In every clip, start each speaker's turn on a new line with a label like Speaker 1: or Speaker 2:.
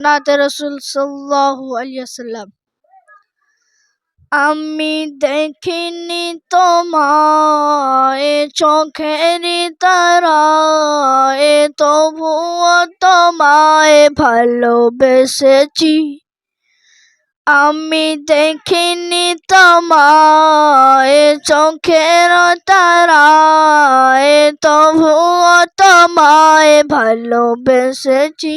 Speaker 1: নাতে রসুল সাল্লাহু আলিয়াল্লাম আমি দেখিনি তোমায় চোখের তারা তবুও তোমায় ভালোবেসেছি। আমি দেখিনি তোমায়, চোখের তারা তবুও তোমায় ভালোবেসেছি।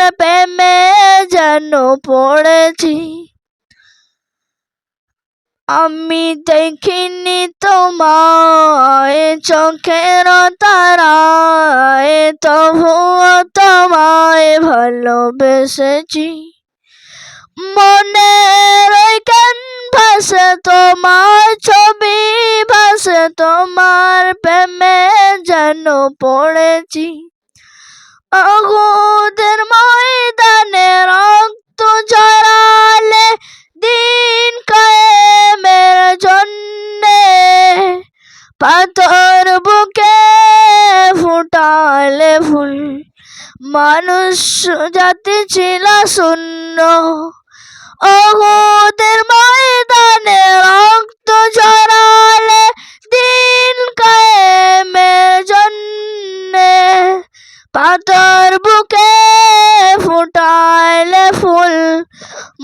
Speaker 1: তোমার প্রেমে যেন পড়েছি। আমি দেখিনি তোমায়, চোখের তারায়, তবুও তোমায় ভালোবেসেছি। মনের ক্যানভাসে তোমার ছবি, ভাসে তোমার প্রেমে যেন পড়েছি। অগুদের ফুল মানুষ জাতি ছিল শূন্য। অহুদের ময়দানে রক্ত ঝরালে দিন কায়েমের জন্যে। পাথর বুকে ফুটাইলে ফুল।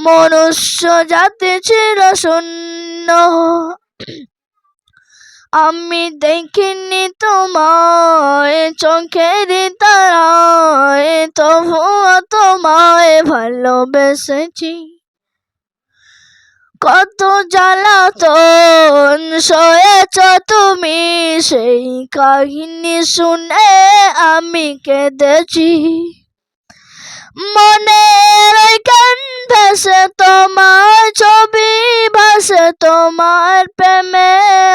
Speaker 1: মনুষ্য জাতি ছিল শূন্য। আমি দেখিনি তোমায়, চোখের তারায়, তবুও তোমায় ভালোবেসেছি। কত জ্বালাতন সয়েছ তুমি, সেই কাহিনী শুনে আমি কেঁদেছি। মনের ক্যানভাসে তোমার ছবি, ভাসে তোমার প্রেমে